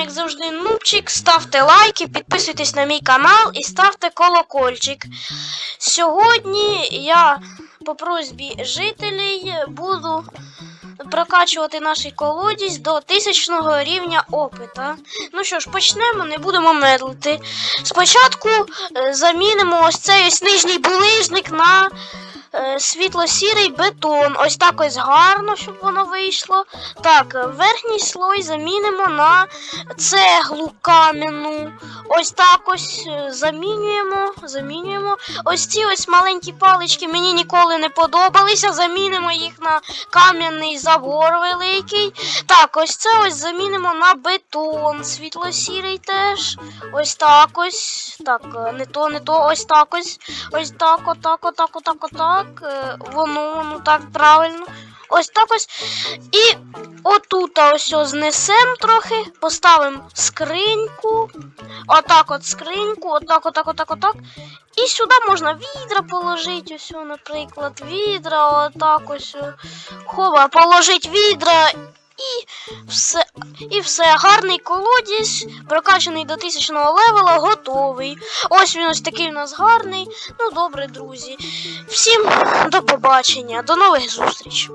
як завжди, нубчик. Ставте лайки, підписуйтесь на мій канал і ставте колокольчик. Сьогодні я по просьбі жителей буду прокачувати наш колодязь до тисячного рівня опита. Ну що ж, почнемо, не будемо медлити. Спочатку е, замінимо ось цей ось нижній булижник на світло-сірий бетон. Ось так ось гарно, щоб воно вийшло. Так, е, верхній слой замінимо на цеглу кам'яну. Ось так ось е, замінюємо. Замінюємо. Ось ці ось маленькі палички мені ніколи не подобалися. Замінимо їх на кам'яний забор великий. Так, ось це ось замінимо на бетон. Світло-сірий теж. Ось так ось. Так, е, не то, не то, ось так ось. Ось так, отак, отак, отак, отак. Е, Воно, воно так правильно. Ось так ось. І отут ось ось знесем трохи, поставимо скриньку. Отак от скриньку, отак, отак, отак, отак. І сюди можна відра положити, ось, наприклад, відра, отак ось. Хова, положить відра і все. І все. Гарний колодязь, прокачаний до тисячного левела, готовий. Ось він ось такий у нас гарний. Ну добре, друзі. Всім до побачення, до нових зустрічей.